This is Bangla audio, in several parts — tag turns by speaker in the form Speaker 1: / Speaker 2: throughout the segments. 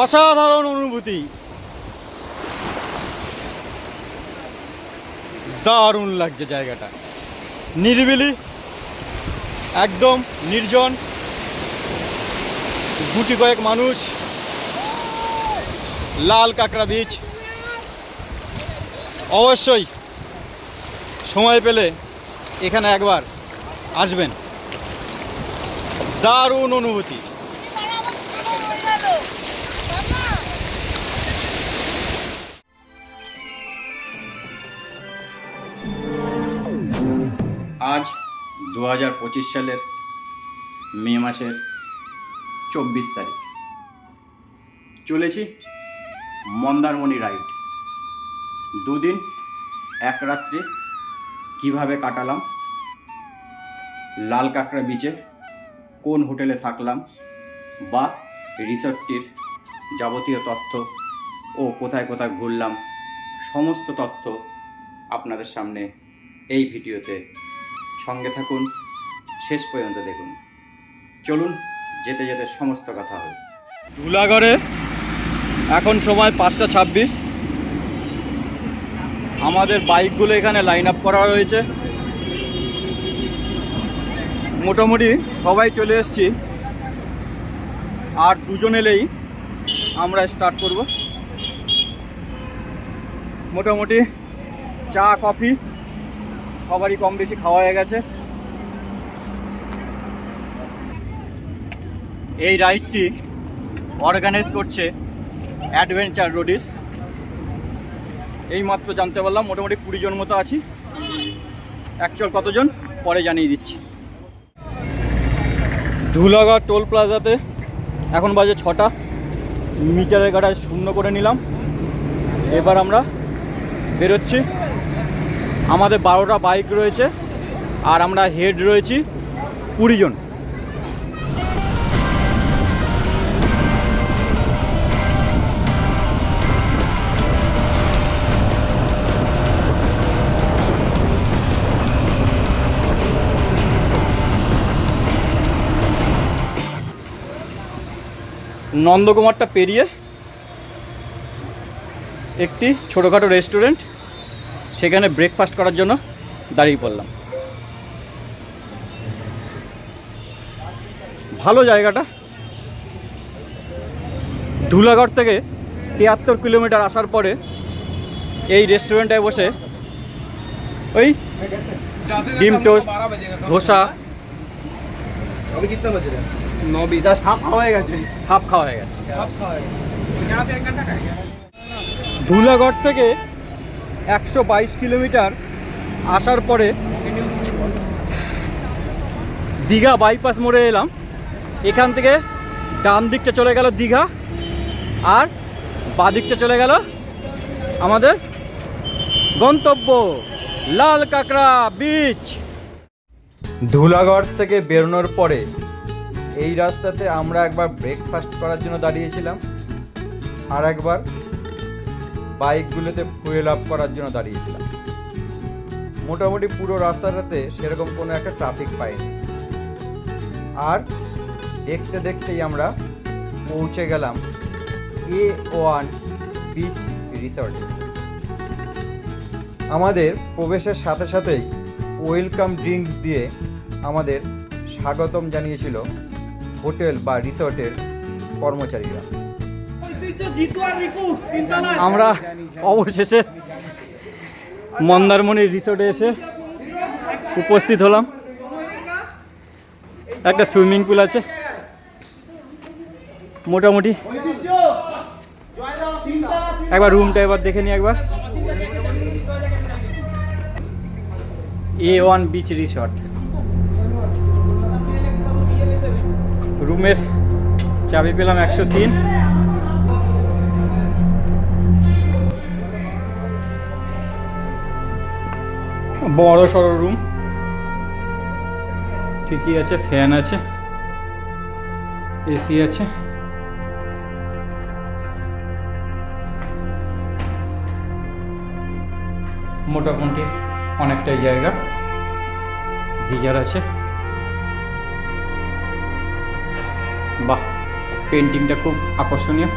Speaker 1: অসাধারণ অনুভূতি। দারুণ লাগছে জায়গাটা। নিরিবিলি, একদম নির্জন, গুটি কয়েক মানুষ, লাল কাঁকড়া বীচ। অবশ্যই সময় পেলে এখানে একবার আসবেন। দারুণ অনুভূতি।
Speaker 2: দু হাজার পঁচিশ সালের মে মাসের চব্বিশ তারিখ। চলেছি মন্দারমণি রাইড। দুদিন, এক রাত্রে কীভাবে কাটালাম, লাল কাঁকড়া বিচে কোন হোটেলে থাকলাম বা রিসর্টটির যাবতীয় তথ্য ও কোথায় কোথায় ঘুরলাম, সমস্ত তথ্য আপনাদের সামনে এই ভিডিওতে সঙ্গে থাকুন। শেষ পর্যন্ত দেখুন। চলুন, যেতে যেতে সমস্ত কথা হবে
Speaker 1: ধুলাগড়ে এখন সময় পাঁচটা ছাব্বিশ। আমাদের বাইকগুলো এখানে লাইন আপ করা রয়েছে মোটামুটি সবাই চলে এসেছি। আর দুজন এলেই আমরা স্টার্ট করব। মোটামুটি চা, কফি সবারই কম বেশি খাওয়া হয়ে গেছে। এই রাইডটি অর্গানাইজ করছে অ্যাডভেঞ্চার রোডিস। এই মাত্র জানতে পারলাম, মোটামুটি কুড়ি জন মতো আছি। অ্যাকচুয়াল কতজন? পরে জানিয়ে দিচ্ছি। ধুলাগড় টোল প্লাজাতে এখন বাজে ছটা। মিটারের গাড়ায় শূন্য করে নিলাম। এবার আমরা বেরোচ্ছি। আমাদের বারোটা বাইক রয়েছে আর আমরা হেড রয়েছি কুড়ি জন নন্দকুমারটা পেরিয়ে একটি ছোটোখাটো রেস্টুরেন্ট সেখানে ব্রেকফাস্ট করার জন্য দাঁড়িয়ে পড়লাম। ভালো জায়গাটা। ধুলাগড় থেকে তিয়াত্তর কিলোমিটার আসার পরে এই রেস্টুরেন্টে বসে ওই ডিম টোস্ট ধোসা ধুলাগড় থেকে একশো বাইশ কিলোমিটার আসার পরে দীঘা বাইপাস মোড়ে এলাম। এখান থেকে ডান দিকটা চলে গেল দীঘা আর বাঁ দিকটা চলে গেল আমাদের গন্তব্য লাল কাঁকড়া বিচ ধুলাগড় থেকে বেরোনোর পরে এই রাস্তাতে আমরা একবার ব্রেকফাস্ট করার জন্য দাঁড়িয়েছিলাম। আর একবার বাইকগুলোতে ফুয়েল আপ করার জন্য দাঁড়িয়েছিলাম। মোটামুটি পুরো রাস্তাটাতে সেরকম কোনো একটা ট্রাফিক পাইনি। আর দেখতে দেখতেই আমরা পৌঁছে গেলাম এ ওয়ান বিচ রিসর্টে আমাদের প্রবেশের সাথে সাথেই ওয়েলকাম ড্রিঙ্কস দিয়ে আমাদের স্বাগতম জানিয়েছিল হোটেল বা রিসর্টের কর্মচারীরা। আমরা অবশেষে মন্দারমণির রিসোর্টে এসে উপস্থিত হলাম। একটা সুইমিং পুল আছে। মোটামুটি। একবার রুমটা এবার দেখে নিই একবার। এ ওয়ান বিচ রিসর্ট রুমের চাবি পেলাম একশো তিন। বড় সড়ো রুম ঠিকই আছে ফ্যান আছে এসি আছে। মোটামুটি অনেকটাই জায়গা। গিজার আছে। বাহ পেন্টিংটা খুব আকর্ষণীয়।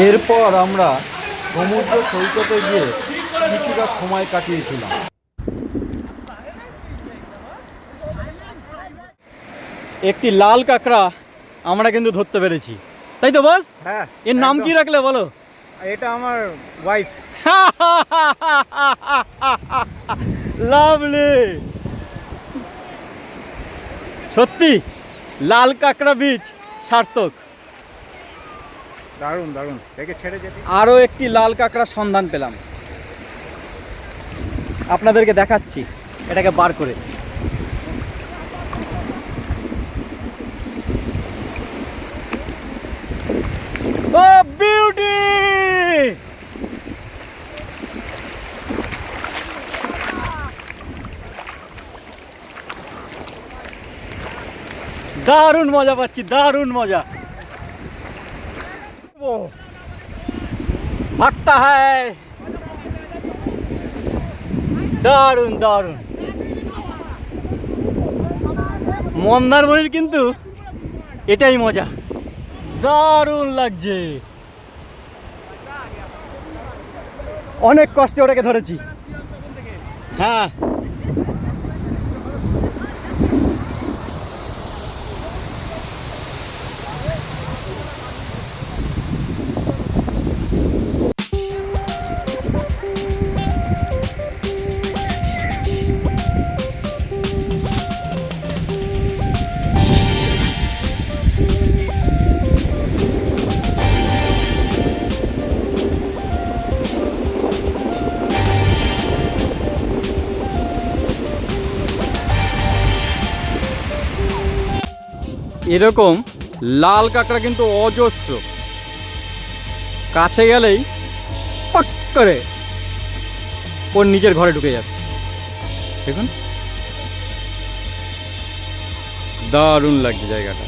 Speaker 1: এরপর আমরা সমুদ্র সৈকতে গিয়ে কিছুটা সময় কাটিয়েছিলাম। একটি লাল কাঁকড়া আমরা কিন্তু ধরতে পেরেছি। তাই তো বস?
Speaker 3: হ্যাঁ
Speaker 1: এর নাম কি রাখলে বলো?
Speaker 3: এটা আমার ওয়াইফ
Speaker 1: লাভলি। সত্যি লাল কাঁকড়া বীজ সার্থক।
Speaker 3: দারুণ দারুণ। ছেড়ে যেতে।
Speaker 1: আরও একটি লাল কাঁকড়ার সন্ধান পেলাম। আপনাদেরকে দেখাচ্ছি, এটাকে বার করে। বিউটি! দারুণ মজা পাচ্ছি, দারুণ মজা। ভাগতা হ্যায় দারুণ দারুণ। মন্দারমণির কিন্তু এটাই মজা। দারুণ লাগছে। অনেক কষ্টে ওটাকে ধরেছি। হ্যাঁ। এরকম লাল কাঁকড়া কিন্তু অজস্র। কাছে গেলেই পাক করে ওর নিজের ঘরে ঢুকে যাচ্ছে। দেখুন। দারুণ লাগছে জায়গাটা।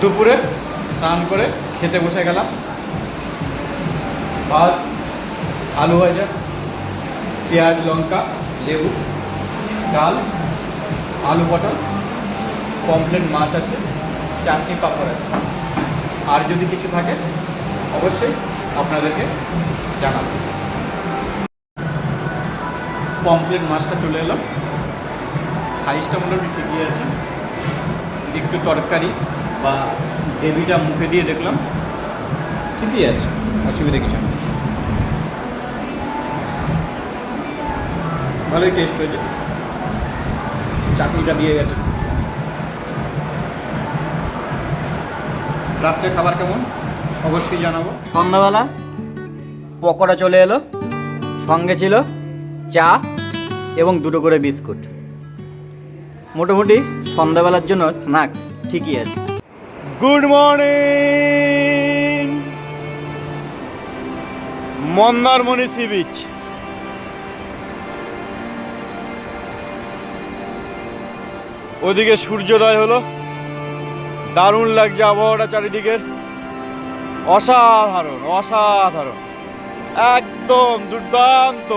Speaker 1: দুপুরে স্নান করে খেতে বসে গেলাম। ভাত, আলু ভাজা। পেঁয়াজ, লঙ্কা, লেবু, ডাল, আলু পটল কমপ্লেন মাছ আছে, চাটনি, পাঁপড় আছে। আর যদি কিছু থাকে, অবশ্যই আপনাদেরকে জানাব। পমপ্লেট মাছটা চলে এলাম। সাইজটা মোটামুটি ঠিকই আছে। একটু তরকারি বা গ্রেভিটা মুখে দিয়ে দেখলাম। ঠিকই আছে, অসুবিধা কিছু নেই। ভালোই টেস্ট হয়েছে। চাটনিটা দিয়ে গেছে। রাত্রে খাবার কেমন? অবশ্যই জানাব। সন্ধ্যাবেলা পকোড়া চলে এলো সঙ্গে ছিল চা এবং দুটো করে বিস্কুট। মোটামুটি সন্ধ্যাবেলার জন্য স্ন্যাক্স ঠিকই আছে। Good morning! Mandarmani sea beach. ওদিকে সূর্যোদয় হলো। দারুণ লাগছে আবহাওয়াটা চারিদিকের অসাধারণ অসাধারণ। একদম দুর্দান্ত।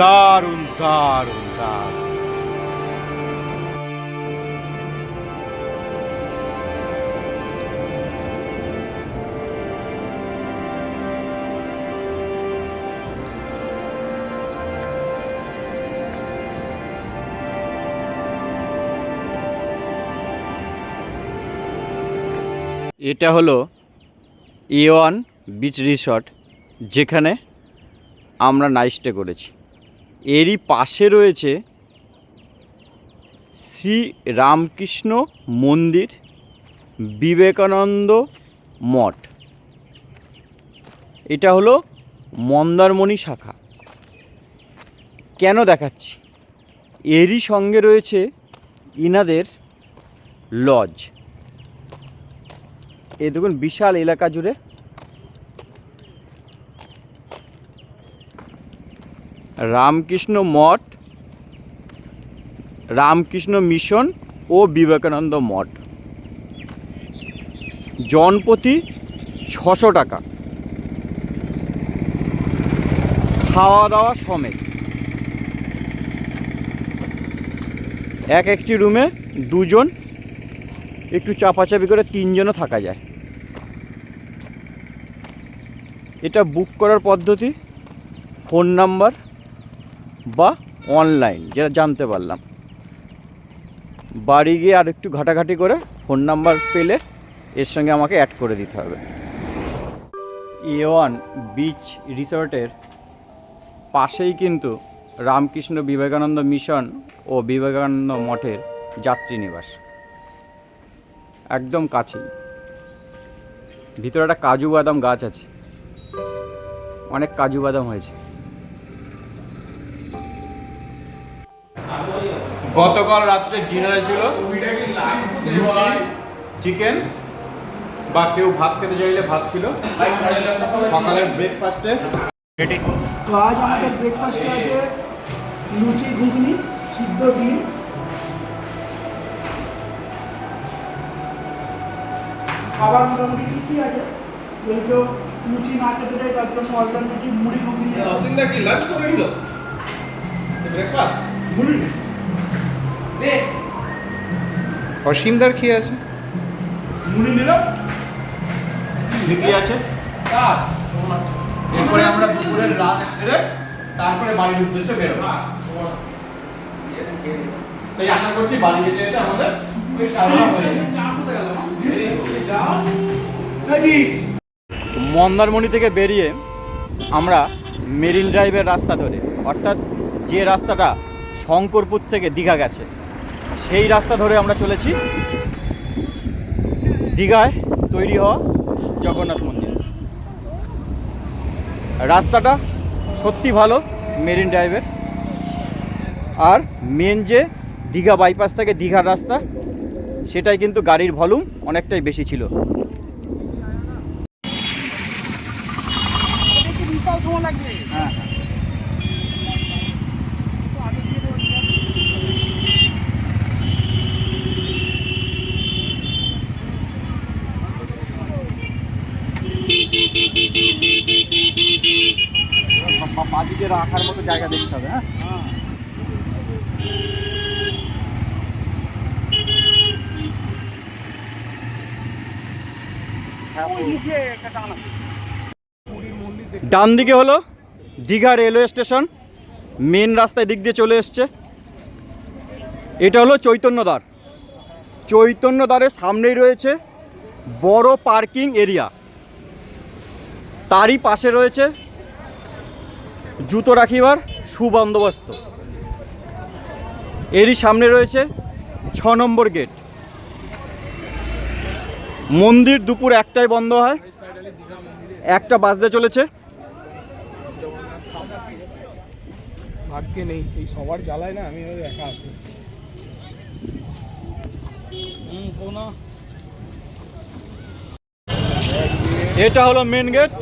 Speaker 1: দারুণ দারুণ দারুণ। এটা হলো এ ওয়ান বিচ রিসর্ট যেখানে আমরা নাইট স্টে করেছি। এরই পাশে রয়েছে শ্রী রামকৃষ্ণ মন্দির বিবেকানন্দ মঠ। এটা হলো মন্দারমণি শাখা। কেন দেখাচ্ছি? এরই সঙ্গে রয়েছে ইনাদের লজ এই দেখুন, বিশাল এলাকা জুড়ে। রামকৃষ্ণ মঠ, রামকৃষ্ণ মিশন ও বিবেকানন্দ মঠ। জনপ্রতি ছশো টাকা। খাওয়া দাওয়া সমেত। এক একটি রুমে দুজন, একটু চাপাচাপি করে তিনজনও থাকা যায়। এটা বুক করার পদ্ধতি ফোন নাম্বার বা অনলাইন যেটা জানতে পারলাম। বাড়ি গিয়ে আর একটু ঘাটাঘাটি করে ফোন নাম্বার পেলে এর সঙ্গে আমাকে অ্যাড করে দিতে হবে। এ ওয়ান বিচ রিসর্টের পাশেই কিন্তু রামকৃষ্ণ বিবেকানন্দ মিশন ও বিবেকানন্দ মঠের যাত্রী নিবাস। একদম কাছেই। ভিতরে একটা কাজু বাদাম গাছ আছে। অনেক কাজু বাদাম হয়েছে। গতকাল রাত্রে ডিনারে ছিল চিকেন বা কেউ ভাত খেতে চাইলে ভাত ছিল। সকালের ব্রেকফাস্টে
Speaker 4: তো আজ আমাদের ব্রেকফাস্টে আছে লুচি ঘুগনি, সিদ্ধ ডিম। খাবার মোটামুটি ঠিকই আছে? যদি কেউ লুচি না খেতে চায় তার জন্য অল্টারনেটিভ মুড়ি ঘুগনি আছে।
Speaker 3: অসিন্দা কি লাঞ্চ করে নিল? ব্রেকফাস্ট
Speaker 4: মুড়ি
Speaker 5: অসীমদার খেয়ে আছে?
Speaker 1: মুড়ি নিলাম বিক্রি আছে? এরপরে আমরা দুপুরের রাত সেরে তারপরে বাড়ির উদ্দেশ্যে বেরোবো। তাই আশা করছি বাড়ি যেতে যেতে আমাদের ওই নটা হয়ে যাবে। মন্দারমণি থেকে বেরিয়ে আমরা মেরিন ড্রাইভের রাস্তা ধরে, অর্থাৎ যে রাস্তাটা শঙ্করপুর থেকে দীঘা গেছে, সেই রাস্তা ধরে আমরা চলেছি দীঘায় তৈরি হওয়া জগন্নাথ মন্দির। রাস্তাটা সত্যি ভালো মেরিন ড্রাইভের। আর মেন যে দীঘা বাইপাস থেকে দীঘার রাস্তা, সেটাই কিন্তু গাড়ির ভলিউম অনেকটাই বেশি ছিল হ্যাঁ বাদিকে রাখার মতো জায়গা দেখতে হবে হ্যাঁ? ডান দিকে হলো দীঘা রেলওয়ে স্টেশন, মেন রাস্তায় দিক দিয়ে চলে এসছে। এটা হলো চৈতন্যদ্বার। চৈতন্যদ্বারের সামনেই রয়েছে বড় পার্কিং এরিয়া। তারই পাশে রয়েছে জুতো রাখিবার সুবন্দোবস্ত। এরই সামনে রয়েছে ছ নম্বর গেট। মন্দির দুপুর একটাই বন্ধ হয়। একটা বাজতে চলেছে।
Speaker 3: ভাগ্যে নেই এই সবার জ্বালায় না আমি একা আছি।
Speaker 1: এটা হলো মেন গেট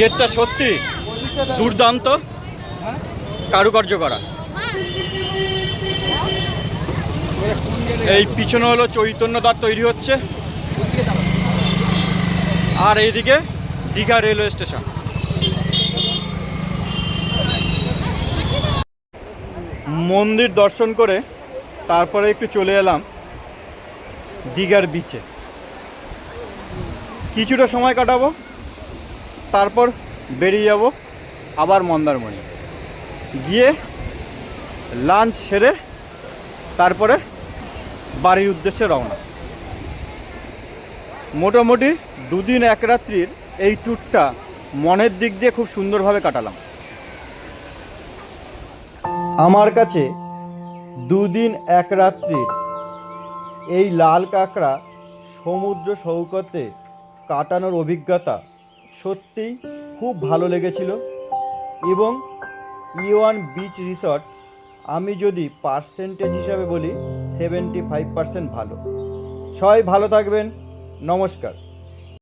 Speaker 1: গেটটা সত্যি দুর্দান্ত, কারুকার্য করা। এই পিছনে হলো চৈতন্য দ্বার তৈরি হচ্ছে। আর এইদিকে দীঘা রেলওয়ে স্টেশন। মন্দির দর্শন করে তারপরে একটু চলে এলাম দীঘার বিচে কিছুটা সময় কাটাবো। তারপর বেরিয়ে যাব আবার মন্দারমণি। গিয়ে লাঞ্চ সেরে তারপরে বাড়ির উদ্দেশ্যে রওনা। মোটামুটি দুদিন এক রাত্রির এই ট্যুরটা মনের দিক দিয়ে খুব সুন্দরভাবে কাটালাম। আমার কাছে দুদিন এক রাত্রির এই লাল কাঁকড়া সমুদ্র সৈকতে কাটানোর অভিজ্ঞতা সত্যিই খুব ভালো লেগেছিল। এবং ইওয়ান বিচ রিসর্ট আমি যদি পার্সেন্টেজ হিসাবে বলি সেভেন্টি ফাইভ পার্সেন্ট ভালো। সবাই ভালো থাকবেন। নমস্কার।